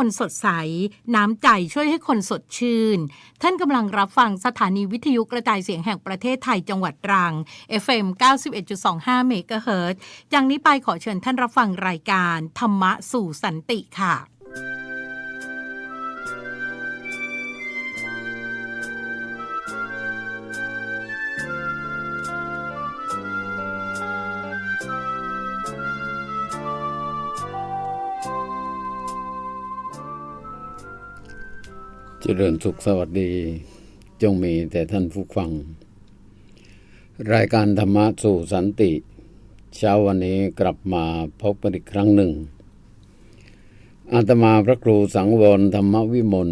คนสดใส น้ำใจช่วยให้คนสดชื่น ท่านกำลังรับฟังสถานีวิทยุกระจายเสียงแห่งประเทศไทยจังหวัดตรัง FM 91.25เมกะเฮิรตซ์จากนี้ไปขอเชิญท่านรับฟังรายการธรรมะสู่สันติค่ะ ริญสุขสวัสดี จงมีแต่ท่านผู้ฟัง รายการธรรมะสู่สันติ เช้าวันนี้กลับมาพบกันอีกครั้งหนึ่ง อาตมาพระครูสังวรธรรมวิมล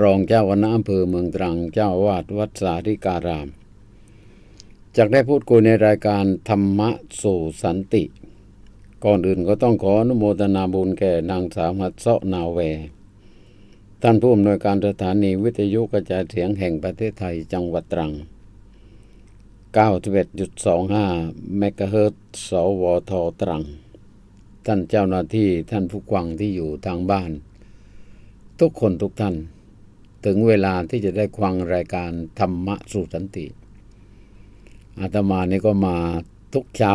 รองเจ้าคณะอำเภอเมืองตรังเจ้าวาดวัดสาธิการามจากได้พูดคุยในรายการธรรมะสู่สันติ ก่อนอื่นก็ต้องขออนุโมทนาบุญแก่นางสาวหัดเซาะนาแว ท่านผู้อำนวยการสถานีวิทยุกระจายเสียงแห่งประเทศไทยจังหวัดตรัง 91.25เมกะเฮิรตซ์สวทตรัง ท่านเจ้าหน้าที่ท่านผู้ฟังที่อยู่ทางบ้าน ทุกคนทุกท่าน ถึงเวลาที่จะได้ฟังรายการธรรมะสู่สันติ อาตมานี่ก็มาทุกเช้า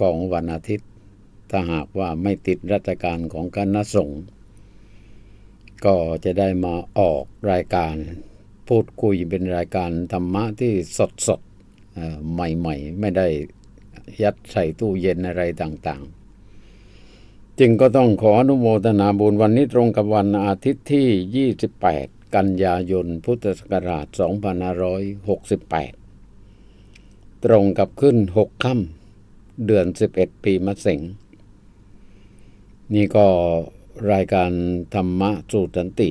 ของวันอาทิตย์ ถ้าหากว่าไม่ติดราชการของคณะสงฆ์ ก็จะได้มาออกรายการพูดคุยเป็นรายการธรรมะที่สดสดใหม่ๆ ไม่ได้ยัดใส่ตู้เย็นอะไรต่างๆ จึงก็ต้องขออนุโมทนาบุญวันนี้ตรงกับวันอาทิตย์ที่ 28 กันยายนพุทธศักราช 2568 ตรงกับขึ้น 6 ค่ำเดือน 11 ปีมะเส็งนี่ก็ รายการธรรมะสูตรสันติ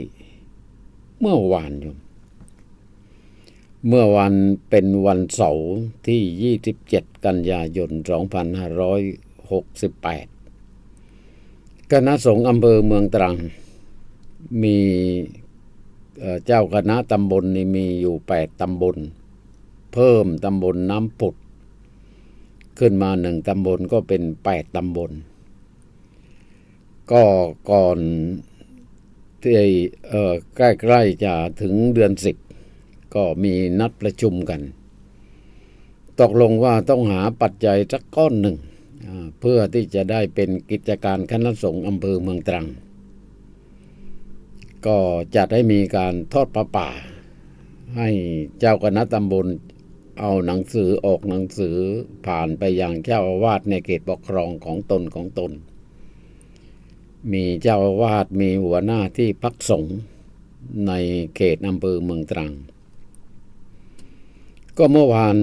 เมื่อวานอยู่ เมื่อวันเป็นวันเสาร์ที่ 27 กันยายน 2568 คณะสงฆ์อำเภอเมืองตรัง มีเอ่อเจ้าคณะตำบลนี่มีอยู่ 8 ตำบล เพิ่มตำบลน้ำปุด ขึ้นมาหนึ่งตำบลก็เป็น 8 ตำบล ก็ก่อนที่เออใกล้ๆจะถึงเดือนสิบก็มีนัดประชุมกัน ตกลงว่าต้องหาปัจจัยสักก้อนหนึ่ง เพื่อที่จะได้เป็นกิจการคณะสงฆ์อำเภอเมืองตรัง ก็จัดให้มีการทอดประป่า ให้เจ้าคณะตำบลเอาหนังสือออกหนังสือผ่านไปยังเจ้าอาวาสในเขตปกครองของตนของตน มีเจ้าวาสมีหัวหน้าที่พักสงฆ์ในเขตอำเภอเมืองตรัง ก็เมื่อวาน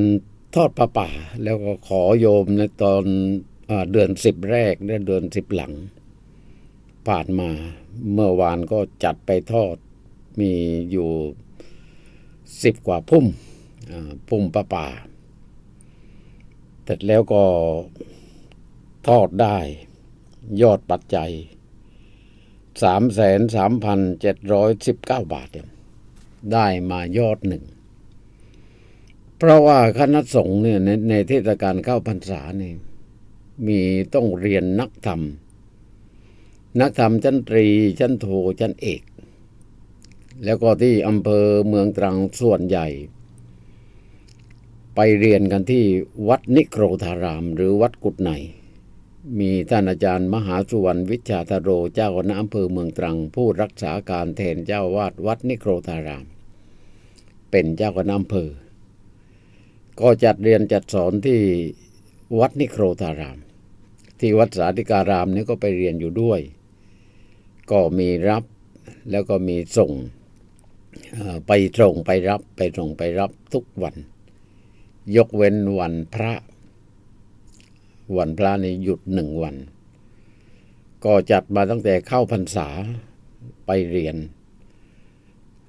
ทอดประป่า แล้วก็ขอโยมในตอนอเดือนสิบแรกและเดือนสิบหลัง ผ่านมาเมื่อวานก็จัดไปทอดมีอยู่สิบกว่าพุ่มพุ่มประป่าเสร็จแล้วก็ทอดได้ยอดปัจจัย สามแสนสามพันเจ็ดร้อยสิบเก้าบาทเนี่ยได้มายอดหนึ่ง เพราะว่าคณะสงฆ์เนี่ยในในเทศกาลเข้าพรรษาเนี่ยมีต้องเรียนนักธรรม นักธรรมชั้นตรีชั้นโทชั้นเอก แล้วก็ที่อำเภอเมืองตรังส่วนใหญ่ ไปเรียนกันที่วัดนิโครธารามหรือวัดกุดใน มีท่านอาจารย์มหาสุวรรณวิชาธโรเจ้าคณะอำเภอเมืองตรัง ผู้รักษาการแทนเจ้าวาดวัดนิโครธาราม เป็นเจ้าคณะอำเภอ ก็จัดเรียนจัดสอนที่วัดนิโครธาราม ที่วัดสาธิการามนี่ก็ไปเรียนอยู่ด้วย ก็มีรับแล้วก็มีส่งไปส่งไปรับไปส่งไปรับทุกวัน ยกเว้นวันพระ วันพระนี่หยุดหนึ่งวัน ก็จัดมาตั้งแต่เข้าพรรษาไปเรียน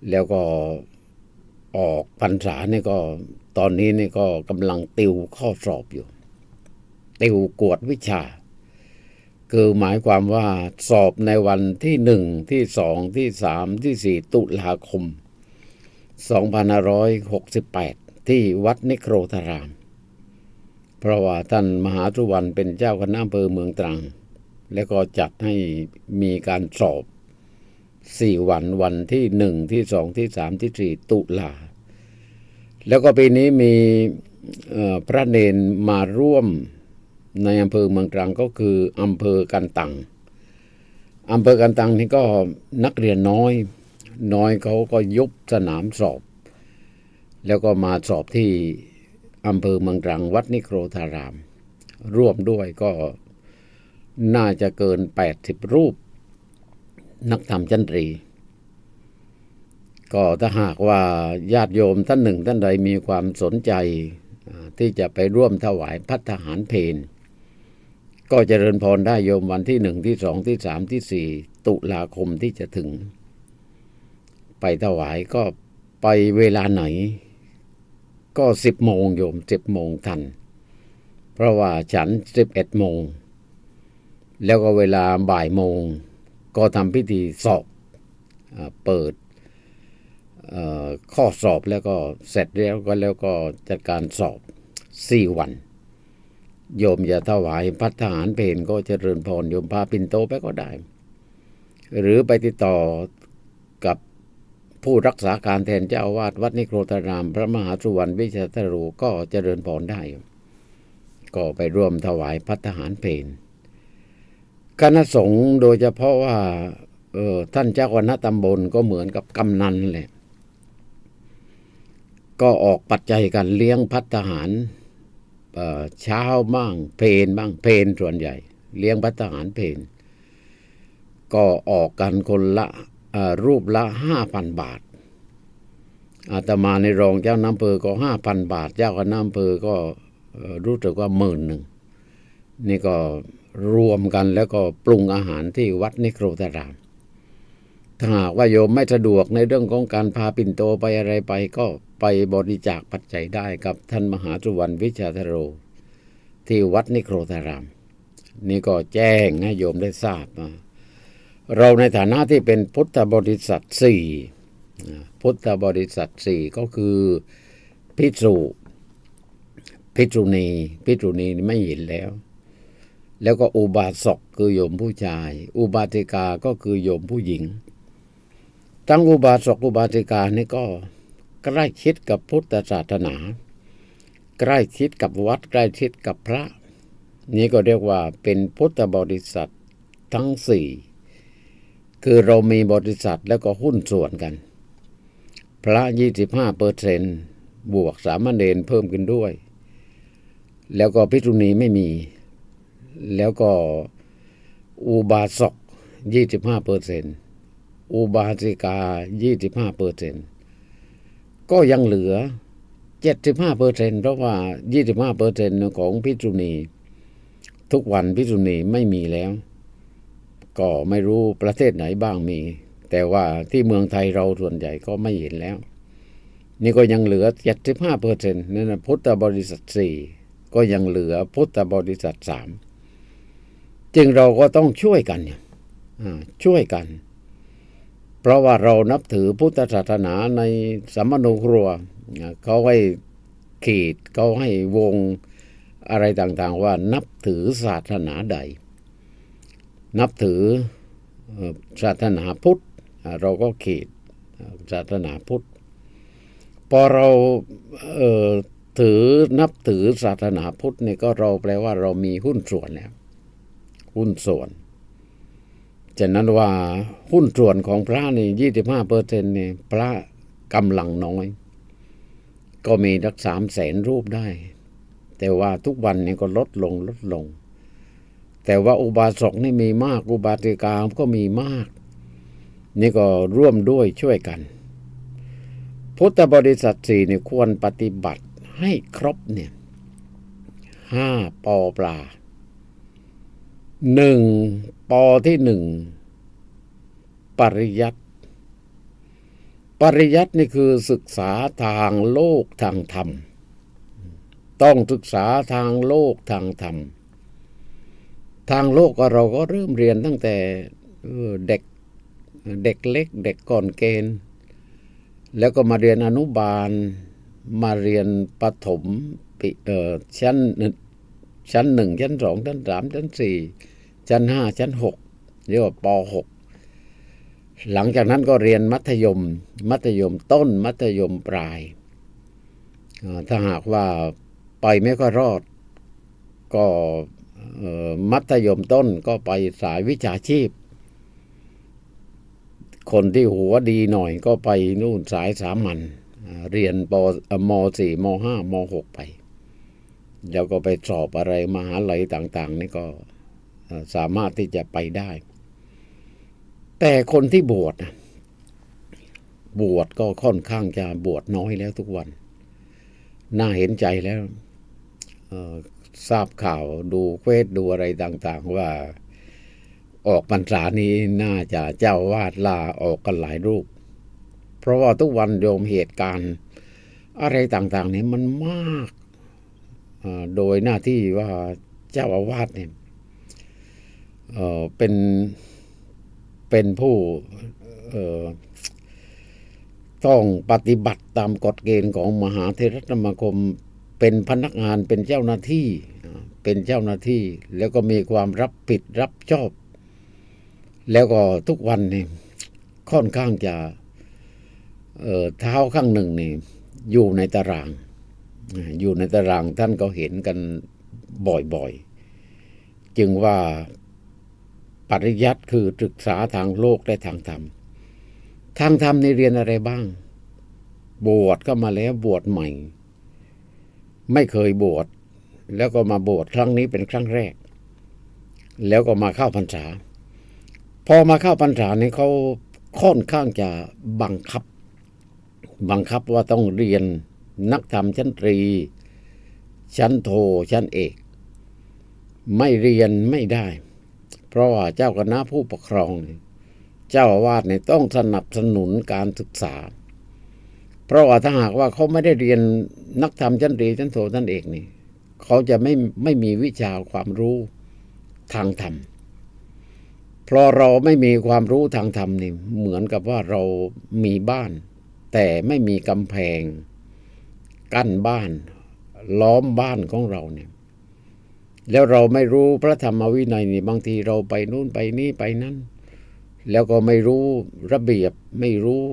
แล้วก็ออกพรรษานี่ก็ตอนนี้นี่ก็กำลังติวข้อสอบอยู่ ติวกวดวิชา คือหมายความว่าสอบในวันที่หนึ่งที่สองที่สามที่สี่ตุลาคม 2568 ที่วัดนิโครธาราม เพราะว่าท่านมหาสุวรรณเป็นเจ้าคณะอำเภอเมืองตรัง แล้วก็จัดให้มีการสอบสี่วันวันที่หนึ่งที่สองที่สามที่สี่ตุลา แล้วก็ปีนี้มีพระเนนมาร่วมในอำเภอเมืองตรังก็คืออำเภอกันตังอำเภอกันตังนี่ก็นักเรียนน้อย น้อยเขาก็ยุบสนามสอบ แล้วก็มาสอบที่ อำเภอเมืองตรังวัดนิโครธาราม ร่วมด้วยก็น่าจะเกิน 80 รูป นักธรรมจันตรี ก็ถ้าหากว่าญาติโยมท่านหนึ่งท่านใดมีความสนใจที่จะไปร่วมถวายพัฒหารเพนก็เจริญพรได้โยมวันที่หนึ่งที่สองที่สามที่สี่ตุลาคมที่จะถึง ไปถวายก็ไปเวลาไหน ก็สิบโมงโยมสิบโมงทัน เพราะว่าฉันสิบเอ็ดโมง แล้วก็เวลาบ่ายโมง ก็ทำพิธีสอบอเปิดข้อสอบแล้วก็เสร็จแล้วก็แล้วก็จัดการสอบสี่วัน โยมอย่าถวายพัฒหารเพนก็เจริญพรโยมพาปินโตไปก็ได้ หรือไปติดต่อกับ ผู้รักษาการแทนเจ้าอาวาสวัดนิโครธาราม พระมหาสุวรรณวิชาทโรก็เจริญพรได้ ก็ไปร่วมถวายพัฒหารเพนคณะสงฆ์โดยเฉพาะว่าเออท่านเจ้าคณะตำบลก็เหมือนกับกำนันแหละก็ออกปัจจัยกันเลี้ยงพัฒหารเช้าบ้างเพนบ้างเพนส่วนใหญ่ เลี้ยงพัฒหารเพนก็ออกกันคนละ รูปละห้าพันบาท อาตมาในรองเจ้าน้ำเพอก็ห้าพันบาท เจ้าคณะอำเภอก็รู้สึกว่าหมื่นหนึ่งนี่ก็รวมกันแล้วก็ปรุงอาหารที่วัดนิโครธาราม ถ้าหากว่าโยมไม่สะดวกในเรื่องของการพาปิ่นโตไปอะไรไปก็ไปบริจาคปัจจัยได้กับท่านมหาสุวรรณวิชาธโร ที่วัดนิโครธาราม นี่ก็แจ้งให้โยมได้ทราบนะ เราในฐานะที่เป็นพุทธบริษัทสี่พุทธบริษัทสี่ก็คือพิสุพิจุณีพิจุณีนี่ไม่เห็นแล้ว แล้วก็อุบาสกคือโยมผู้ชาย อุบาสิกาก็คือโยมผู้หญิง ทั้งอุบาสกอุบาสิกานี่ก็ใกล้ชิดกับพุทธศาสนา ใกล้ชิดกับวัดใกล้ชิดกับพระ นี่ก็เรียกว่าเป็นพุทธบริษัททั้งสี่ คือเรามีบริษัทแล้วก็หุ้นส่วนกัน พระ 25เปอร์เซนบวกสามเณรเพิ่มขึ้นด้วย แล้วก็พิจุณีไม่มี แล้วก็อุบาสก25เปอร์เซนอุบาสิกา 25เปอร์เซนก็ยังเหลือ 75เปอร์เซนเพราะว่า 25เปอร์เซนของพิจุณีทุกวันพิจุณีไม่มีแล้ว ก็ไม่รู้ประเทศไหนบ้างมี แต่ว่าที่เมืองไทยเราส่วนใหญ่ก็ไม่เห็นแล้ว นี่ก็ยังเหลือ 75เปอร์เซนนั่นนะพุทธบริษัทสี่ก็ยังเหลือพุทธบริษัทสามจึงเราก็ต้องช่วยกันเนี่ยอ่าช่วยกัน เพราะว่าเรานับถือพุทธศาสนาในสัมมโนครัวเขาให้ขีดเขาให้วงอะไรต่างๆว่านับถือศาสนาใด นับถือศาสนาพุทธเราก็ขีดศาสนาพุทธ พอเราเถือนับถือศาสนาพุทธเนี่ยก็เราแปลว่าเรามีหุ้นส่วนแล้วหุ้นส่วนฉะนั้นว่าหุ้นส่วนของพระนี่ยี่สิบห้าเปอร์เซ็นต์เนี่ยพระกำลังน้อย ก็มีรักสามแสนรูปได้ แต่ว่าทุกวันเนี่ยก็ลดลงลดลง แต่ว่าอุบาสกนี่มีมาก อุบาสิกาก็มีมาก นี่ก็ร่วมด้วยช่วยกัน พุทธบริษัทสี่เนี่ยควรปฏิบัติให้ครบเนี่ยห้าปอปลาหนึ่งปอที่หนึ่งปริยัติปริยัตินี่คือศึกษาทางโลกทางธรรม ต้องศึกษาทางโลกทางธรรม ทางโลกก็เราก็เริ่มเรียนตั้งแต่เด็กเด็กเล็ก เด็กก่อนเกณฑ์ แล้วก็มาเรียนอนุบาล มาเรียนประถมปิเอ่อชั้นชั้นหนึ่งชั้นสองชั้นสามชั้นสี่ชั้นห้าชั้นหกเรียกว่าปหกหลังจากนั้นก็เรียนมัธยม มัธยมต้นมัธยมปลาย ถ้าหากว่าไปไม่ค่อยรอด ก็ มัธยมต้นก็ไปสายวิชาชีพ คนที่หัวดีหน่อยก็ไปนู่นสายสามัญเรียนปอมสี่มห้ามหกไป แล้วก็ไปสอบอะไรมหาลัยต่าง ๆ นี่ก็สามารถที่จะไปได้ แต่คนที่บวชนะบวชก็ค่อนข้างจะบวชน้อยแล้วทุกวัน น่าเห็นใจแล้ว ทราบข่าวดูเควสดูอะไรต่างๆ ว่าออกพรรษานี้น่าจะเจ้าวาดลาออกกันหลายรูป เพราะว่าทุกวันโยมเหตุการณ์ อะไรต่างๆนี่มันมากโดยหน้าที่ว่าเจ้าอาวาสเนี่ยเป็นเป็นผู้ต้องปฏิบัติตามกฎเกณฑ์ของมหาเทรสมาคม เป็นพนักงานเป็นเจ้าหน้าที่เป็นเจ้าหน้าที่ แล้วก็มีความรับผิดรับชอบ แล้วก็ทุกวันนี่ค่อนข้างจะเเท้าข้างหนึ่งนี่อยู่ในตารางอ่าอยู่ในตารางท่านก็เห็นกันบ่อยๆ จึงว่าปริยัติคือศึกษาทางโลกและทางธรรม ทางธรรมในเรียนอะไรบ้าง บวชก็มาแล้วบวชใหม่ ไม่เคยบวชแล้วก็มาบวชครั้งนี้เป็นครั้งแรก แล้วก็มาเข้าพรรษา พอมาเข้าพรรษานี่เขาค่อนข้างจะบังคับ บังคับว่าต้องเรียนนักธรรมชั้นตรี ชั้นโทชั้นเอก ไม่เรียนไม่ได้ เพราะว่าเจ้าคณะผู้ปกครอง เจ้าอาวาสเนี่ยต้องสนับสนุนการศึกษา เพราะว่าถ้าหากว่าเขาไม่ได้เรียนนักธรรมชั้นตรีชั้นโทชั้นเอกนี่เขาจะไม่ไม่มีวิชาความรู้ทางธรรมเพราะเราไม่มีความรู้ทางธรรมนี่เหมือนกับว่าเรามีบ้าน แต่ไม่มีกำแพง กั้นบ้าน ล้อมบ้านของเราเนี่ย แล้วเราไม่รู้พระธรรมวินัยนี่บางทีเราไปนู่นไปนี่ไปนั่นแล้วก็ไม่รู้ระเบียบไม่รู้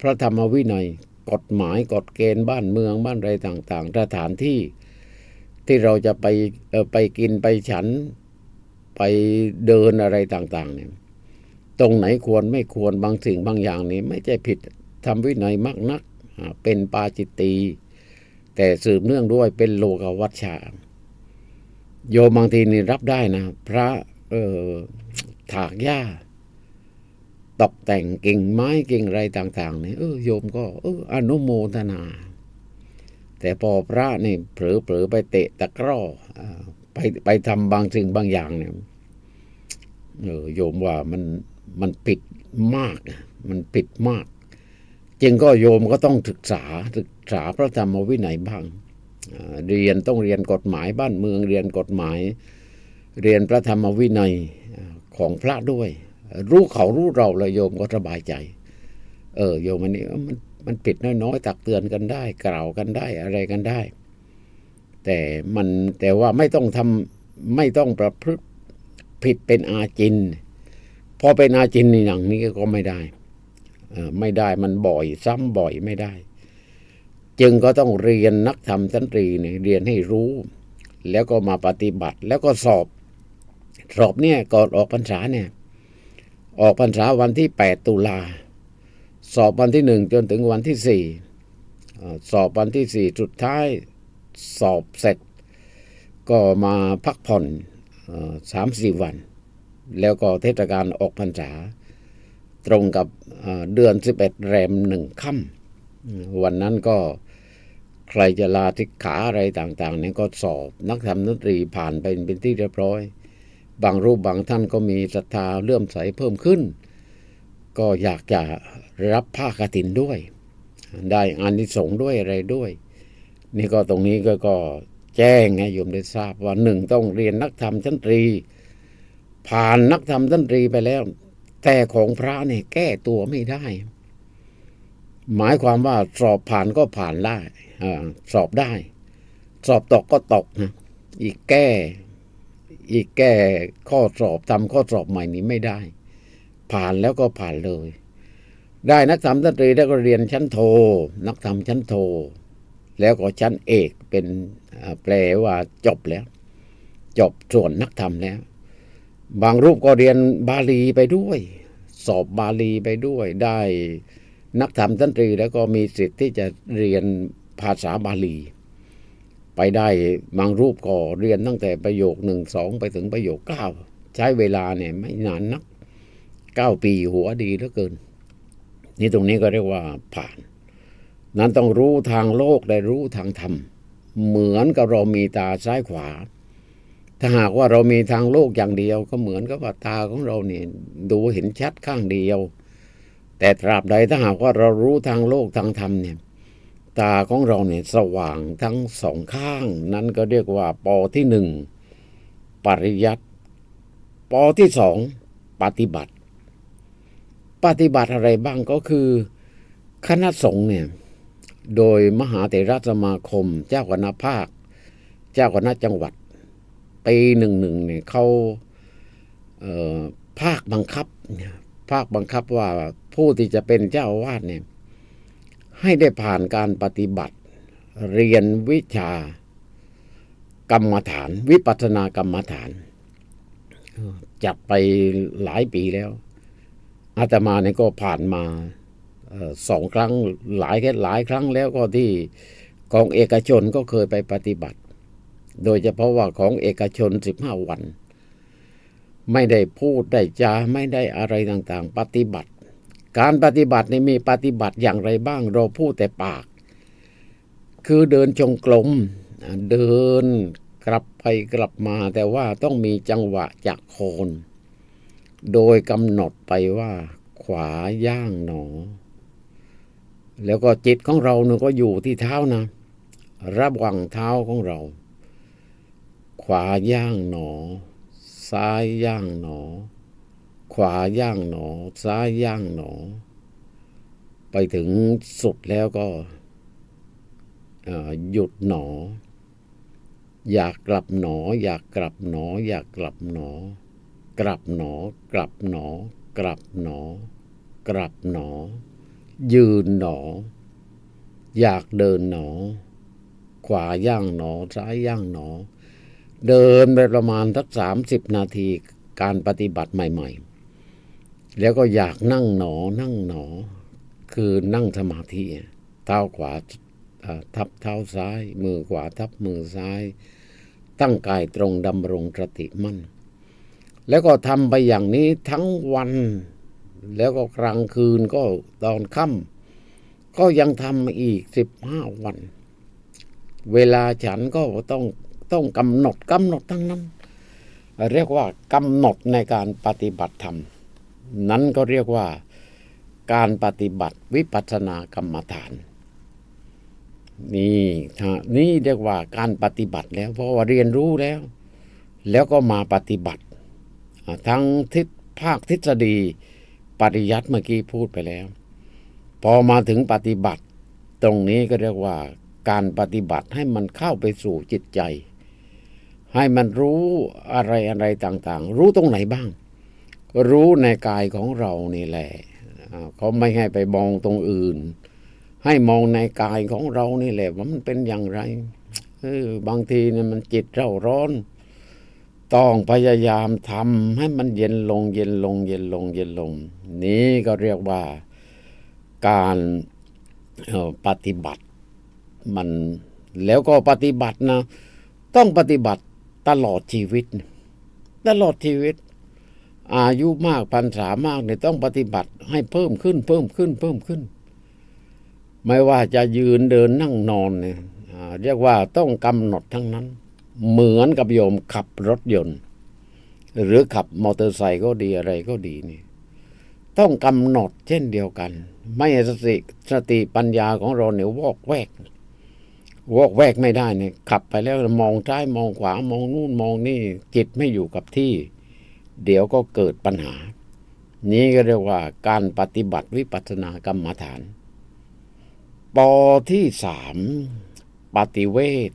พระธรรมวินัยกฎหมายกฎเกณฑ์บ้านเมืองบ้านอะไรต่าง ๆ สถานที่ที่เราจะไปไปกินไปฉันไปเดินอะไรต่าง ๆ เนี่ย ตรงไหนควรไม่ควรบางสิ่งบางอย่างนี่ไม่ใช่ผิดทำวินัยมากนัก เป็นปาจิตตีแต่สืบเนื่องด้วยเป็นโลกวัชชา โยมบางทีนี่รับได้นะ พระออถากหญ้า ตกแต่งกิ่งไม้กิ่งอะไรต่างๆเนี่ยเออโยมก็เอออนุโมทนา แต่พอพระนี่เผลอๆไปเตะตะกร้อไปไปทำบางสิ่งบางอย่างเนี่ยเออโยมว่ามันมันผิดมาก มันผิดมาก จึงก็โยมก็ต้องศึกษาศึกษาพระธรรมวินัยบ้างเรียนต้องเรียนกฎหมายบ้านเมืองเรียนกฎหมาย เรียนพระธรรมวินัยของพระด้วย รู้เขารู้เราแล้วโยมก็สบายใจ เออโยมอันนี้มันมันผิดน้อยๆตักเตือนกันได้ กล่าวกันได้อะไรกันได้ แต่มันแต่ว่าไม่ต้องทำไม่ต้องประพฤติผิดเป็นอาจิน พอเป็นอาจินนี่อย่างนี้ก็ไม่ได้อ่อไม่ได้มันบ่อยซ้ำบ่อยไม่ได้ จึงก็ต้องเรียนนักธรรมชั้นตรีเนี่ยเรียนให้รู้ แล้วก็มาปฏิบัติแล้วก็สอบ สอบเนี่ยก่อนออกพรรษาเนี่ย ออกพรรษาวันที่ 8 ตุลา สอบวันที่หนึ่งจนถึงวันที่สี่สอบวันที่สี่สุดท้ายสอบเสร็จ ก็มาพักผ่อนสามสี่วัน แล้วก็เทศกาลออกพรรษา ตรงกับเอ่อเดือน 11 แรมหนึ่งค่ำวันนั้นก็ใครจะลาทิกขาอะไรต่างๆเนี่ยก็สอบนักธรรมดนตรีผ่านไปเป็นที่เรียบร้อย บางรูปบางท่านก็มีศรัทธาเลื่อมใสเพิ่มขึ้น ก็อยากจะรับผ้ากฐินด้วย ได้อานิสงส์ด้วยอะไรด้วย นี่ก็ตรงนี้ก็ก็แจ้งให้โยมได้ทราบว่าหนึ่งต้องเรียนนักธรรมชั้นตรี ผ่านนักธรรมชั้นตรีไปแล้ว แต่ของพระเนี่ยแก้ตัวไม่ได้ หมายความว่าสอบผ่านก็ผ่านได้อสอบได้ สอบตกก็ตกนะอีกแก้ อีกแก้ข้อสอบทำข้อสอบใหม่นี้ไม่ได้ ผ่านแล้วก็ผ่านเลย ได้นักธรรมดนตรีแล้วก็เรียนชั้นโท นักธรรมชั้นโท แล้วก็ชั้นเอกเป็นแปลว่าจบแล้ว จบส่วนนักธรรมแล้ว บางรูปก็เรียนบาลีไปด้วย สอบบาลีไปด้วย ได้นักธรรมดนตรีแล้วก็มีสิทธิ์ที่จะเรียนภาษาบาลี ไปได้บางรูปก็เรียนตั้งแต่ประโยคหนึ่งสองไปถึงประโยคเก้าใช้เวลาเนี่ยไม่นานนักเก้าปีหัวดีเหลือเกิน นี่ตรงนี้ก็เรียกว่าผ่าน นั้นต้องรู้ทางโลกได้รู้ทางธรรม เหมือนกับเรามีตาซ้ายขวา ถ้าหากว่าเรามีทางโลกอย่างเดียว ก็เหมือนกับว่าตาของเราเนี่ยดูเห็นชัดข้างเดียว แต่ตราบใดถ้าหากว่าเรารู้ทางโลกทางธรรมเนี่ย ตาของเราเนี่ยสว่างทั้งสองข้าง นั้นก็เรียกว่าปอที่หนึ่งปริยัติปอที่สองปฏิบัติ ปฏิบัติอะไรบ้างก็คือ คณะสงฆ์เนี่ยโดยมหาเถรสมาคม เจ้าคณะภาค เจ้าคณะจังหวัดปีหนึ่งหนึ่งเนี่ยเขาเอ่อภาคบังคับภาคบังคับว่าผู้ที่จะเป็นเจ้าอาวาสเนี่ย ให้ได้ผ่านการปฏิบัติ เรียนวิชากรรมฐาน วิปัสสนากรรมฐาน จัดไปหลายปีแล้ว อาตมาเนี่ยก็ผ่านมาสองครั้งหลายแค่หลายครั้งแล้วก็ที่ของเอกชนก็เคยไปปฏิบัติ โดยเฉพาะว่าของเอกชนสิบห้าวัน ไม่ได้พูดได้จาไม่ได้อะไรต่างๆ ปฏิบัติ การปฏิบัตินี่มีปฏิบัติอย่างไรบ้าง เราพูดแต่ปาก คือเดินจงกรมเดินกลับไปกลับมา แต่ว่าต้องมีจังหวะจากโคน โดยกำหนดไปว่า ขวาย่างหนอ แล้วก็จิตของเราเนี่ยก็อยู่ที่เท้านะระว่างเท้าของเรา ขวาย่างหนอ ซ้ายย่างหนอ ขวาย่างหนอ ซ้ายย่างหนอ ไปถึงสุดแล้วก็หยุดหนอ อยากกลับหนอ อยากกลับหนอ อยากกลับหนอ กลับหนอ กลับหนอ กลับหนอ กลับหนอ ยืนหนอ อยากเดินหนอ ขวาย่างหนอ ซ้ายย่างหนอ เดินไปประมาณสักสามสิบนาทีการปฏิบัติใหม่ ๆ แล้วก็อยากนั่งหนอนั่งหนอ คือนั่งสมาธิเท้าขวาทับเท้าซ้าย มือขวาทับมือซ้าย ตั้งกายตรงดำรงสติมั่น แล้วก็ทำไปอย่างนี้ทั้งวัน แล้วก็กลางคืนก็ตอนค่ำก็ยังทำอีกสิบห้าวัน เวลาฉันก็ต้องต้องกำหนดกำหนดทั้งนั้น เรียกว่ากำหนดในการปฏิบัติธรรม นั้นก็เรียกว่าการปฏิบัติวิปัสสนากรรมฐาน นี่นี่เรียกว่าการปฏิบัติแล้ว เพราะว่าเรียนรู้แล้ว แล้วก็มาปฏิบัติ ทั้งทิศภาคทฤษฎีปริยัติเมื่อกี้พูดไปแล้ว พอมาถึงปฏิบัติ ตรงนี้ก็เรียกว่าการปฏิบัติให้มันเข้าไปสู่จิตใจ ให้มันรู้อะไรอะไรต่าง ๆ รู้ตรงไหนบ้าง รู้ในกายของเรานี่แหละเขาไม่ให้ไปมองตรงอื่น ให้มองในกายของเรานี่แหละว่ามันเป็นอย่างไรเออบางทีเนี่ยมันจิตเราร้อน ต้องพยายามทำให้มันเย็นลง เย็นลง เย็นลง เย็นลง นี่ก็เรียกว่าการออปฏิบัติมันแล้วก็ปฏิบัตินะ ต้องปฏิบัติตลอดชีวิต ตลอดชีวิต อายุมากพรรษามากเนี่ยต้องปฏิบัติให้เพิ่มขึ้น เพิ่มขึ้น เพิ่มขึ้น ไม่ว่าจะยืนเดินนั่งนอนเนี่ยเรียกว่าต้องกำหนดทั้งนั้น เหมือนกับโยมขับรถยนต์ หรือขับมอเตอร์ไซค์ก็ดีอะไรก็ดีนี่ต้องกำหนดเช่นเดียวกัน ไม่สติสติปัญญาของเราเนี่ยวอกแวก วอกแวกไม่ได้เนี่ยขับไปแล้วมองซ้ายมองขวามองนู่นมองนี่จิตไม่อยู่กับที่ เดี๋ยวก็เกิดปัญหา นี้ก็เรียกว่าการปฏิบัติวิปัสสนากรรมฐาน ปอที่สามปฏิเวท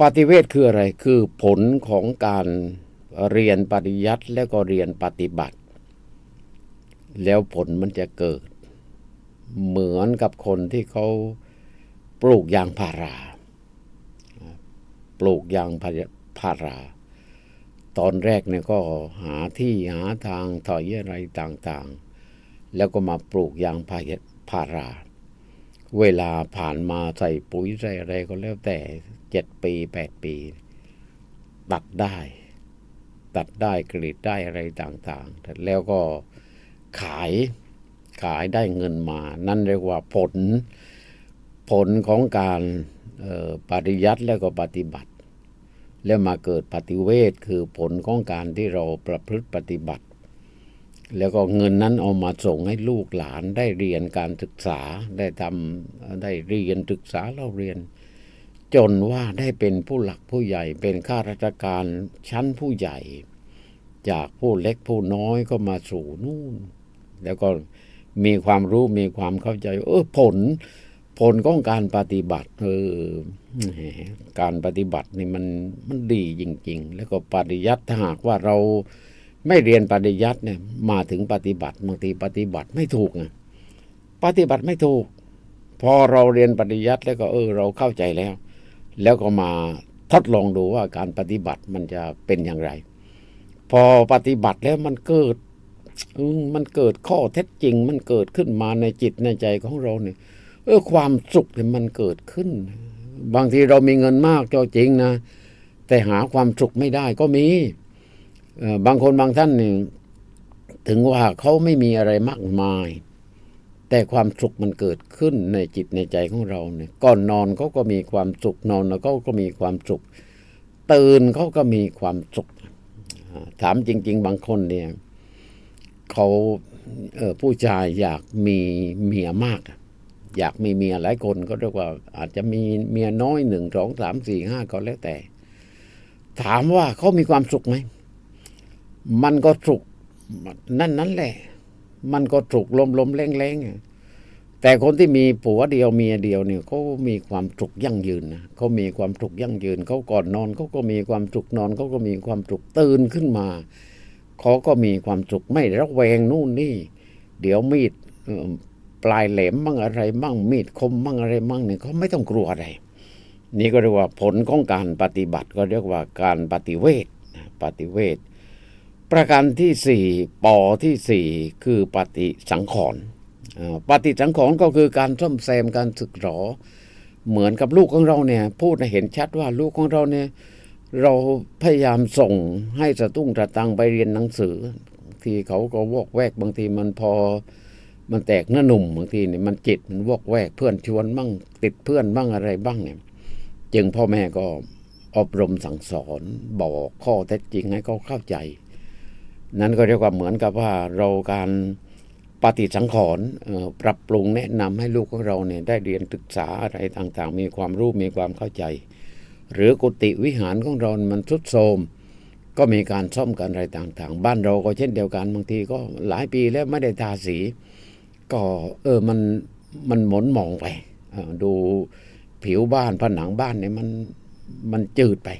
ปฏิเวทคืออะไร คือผลของการเรียนปริยัติและก็เรียนปฏิบัติ แล้วผลมันจะเกิด เหมือนกับคนที่เขาปลูกยางพารา ปลูกยางพารา ตอนแรกเนี่ยก็หาที่หาทางถอยอะไรต่างๆ แล้วก็มาปลูกยางพาพารา เวลาผ่านมาใส่ปุ๋ยใส่อะไรก็แล้วแต่เจ็ดปีแปดปี ตัดได้ ตัดได้กรีดได้อะไรต่างๆ แล้วก็ขายขายได้เงินมา นั่นเรียกว่าผลผลของการปฏิยัติแล้วก็ปฏิบัติ แล้วมาเกิดปฏิเวทคือผลของการที่เราประพฤติปฏิบัติ แล้วก็เงินนั้นเอามาส่งให้ลูกหลานได้เรียนการศึกษาได้ทำได้เรียนศึกษาเราเรียน จนว่าได้เป็นผู้หลักผู้ใหญ่เป็นข้าราชการชั้นผู้ใหญ่ จากผู้เล็กผู้น้อยก็มาสู่นู่น แล้วก็มีความรู้มีความเข้าใจ เออผล ผลของการปฏิบัติเออการปฏิบัตินี่มันมันดีจริง ๆ แล้วก็ปฏิยัติถ้าหากว่าเราไม่เรียนปฏิยัติเนี่ย มาถึงปฏิบัติบางทีปฏิบัติไม่ถูกไงปฏิบัติไม่ถูก พอเราเรียนปฏิยัติแล้วก็เออ เราเข้าใจแล้ว แล้วก็มาทดลองดูว่าการปฏิบัติมันจะเป็นอย่างไร พอปฏิบัติแล้วมันเกิดมันเกิดข้อเท็จจริง มันเกิดขึ้นมาในจิตในใจของเราเนี่ย เออความสุขเนี่ยมันเกิดขึ้น บางทีเรามีเงินมากก็จริงนะ แต่หาความสุขไม่ได้ก็มีบางคนบางท่านนี่ถึงว่าเขาไม่มีอะไรมากมาย แต่ความสุขมันเกิดขึ้นในจิตในใจของเราเนี่ยก่อนนอนเขาก็มีความสุขนอนแล้วเขาก็มีความสุข ตื่นเขาก็มีความสุข ถามจริง ๆ บางคนเนี่ยเขาเออผู้ชายอยากมีเมียมากอ อยากมีเมียหลายคนก็เรียกว่า อาจจะมีเมียน้อยหนึ่งสองสามสี่ห้าก็แล้วแต่ ถามว่าเขามีความสุขไหม มันก็สุขนั่นนั่นแหละ มันก็สุขลมลมแรงแรงแต่คนที่มีผัวเดียวเมียเดียวเนี่ยเขามีความสุขยั่งยืนนะเขามีความสุขยั่งยืนเขาก่อนนอนเขาก็มีความสุขนอนเขาก็มีความสุขตื่นขึ้นมาเขาก็มีความสุขไม่ระแวงนู่นนี่ เดี๋ยวมีด ปลายแหลมมั่งอะไร มั่งมีดคมมั่งอะไรมั่งเนี่ยเขาไม่ต้องกลัวอะไร นี่ก็เรียกว่าผลของการปฏิบัติก็เรียกว่าการปฏิเวทปฏิเวทประการที่สี่ปอที่สี่คือปฏิสังขรณ์ปฏิสังขรณ์ก็คือการซ่อมแซมการศึกหรอ เหมือนกับลูกของเราเนี่ย พูดเห็นชัดว่าลูกของเราเนี่ยเราพยายามส่งให้สตุ้งตะตังไปเรียนหนังสือ ที่เขาก็วอกแวกบางทีมันพอ มันแตกเนื้อหนุ่มบางทีเนี่ยมันจิตมันวอกแวกเพื่อนชวนบ้างติดเพื่อนบ้างอะไรบ้างเนี่ย จึงพ่อแม่ก็อบรมสั่งสอนบอกข้อเท็จจริงให้เขาเข้าใจ นั้นก็เรียกว่าเหมือนกับว่าเราการปฏิสังขรณ์ปรับปรุงแนะนำให้ลูกของเราเนี่ยได้เรียนศึกษาอะไรต่างๆ มีความรู้มีความเข้าใจ หรือกุฏิวิหารของเรา มันทรุดโทรมก็มีการซ่อมกันอะไรต่างๆ บ้านเราก็เช่นเดียวกันบางทีก็หลายปีแล้วไม่ได้ทาสี ก็เออมันมันหมนหมองไปดูผิวบ้านผนังบ้านเนี่ยมันมันจืดไป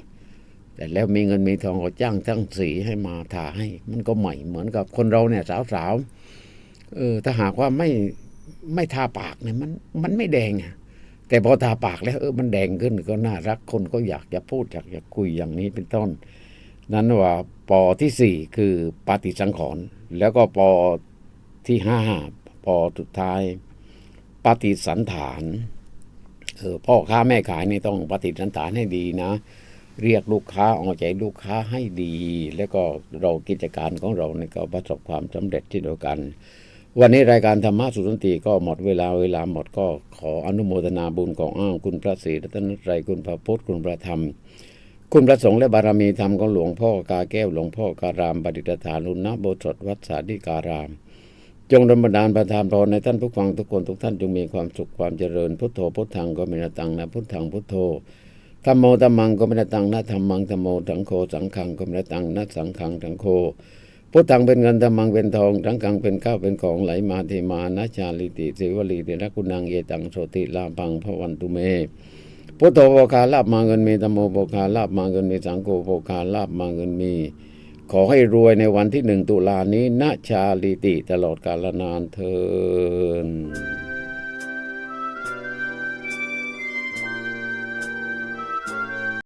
แต่แล้วมีเงินมีทองก็จ้างทั้งสีให้มาทาให้ มันก็ใหม่เหมือนกับคนเราเนี่ยสาวๆเออถ้าหากว่าไม่ไม่ทาปากเนี่ยมันมันไม่แดงอะแต่พอทาปากแล้วเออมันแดงขึ้นก็น่ารักคนก็อยากจะพูดอยากจะคุยอย่างนี้เป็นต้น นั้นว่าปอที่สี่คือปฏิสังขรณ์แล้วก็ปอที่ห้า ปอสุดท้ายปฏิสันฐานเออพ่อค้าแม่ขายนี่ต้องปฏิสันฐานให้ดีนะ เรียกลูกค้าเอาใจลูกค้าให้ดี แล้วก็เรากิจการของเราเนี่ยก็ประสบความสำเร็จที่เดียวกัน วันนี้รายการธรรมะสุนทรีก็หมดเวลาเวลาหมดก็ขออนุโมทนาบุญของอ้าวคุณพระศรีรัตนตรัยคุณพระพุทธคุณพระธรรมคุณพระสงฆ์และบารมีธรรมของหลวงพ่อกาแก้วหลวงพ่อกา รามปฏิฐานลุณโบสถวัดสาธิการาม จงดำบันดาลประทานพรในท่านผู้ฟังทุกคนทุกท่านจงมีความสุขความเจริญ พุทโธพุทธังก็ไม่นตังนะพุทธังพุทโธธรรมโมธรรมังก็ไม่นตังนะธรรมังธรรมโมสังโฆสังขังก็ไม่นตังนะสังขังสังโฆพุทธังเป็นเงินธรรมังเป็นทองสังขังเป็นข้าวเป็นของไหลมาเทมานะชาลิติสิวลีติรักุนังเยตังโสติลาพังพระวันตุเมพุทโธโภคาลาบมาเงินมีธรรมโมโภคาลาบมาเงินมีสังโฆโภคาลาบมาเงินมี ขอให้รวยในวันที่หนึ่งตุลานี้ณชาลิติตลอดกาลนานเทิน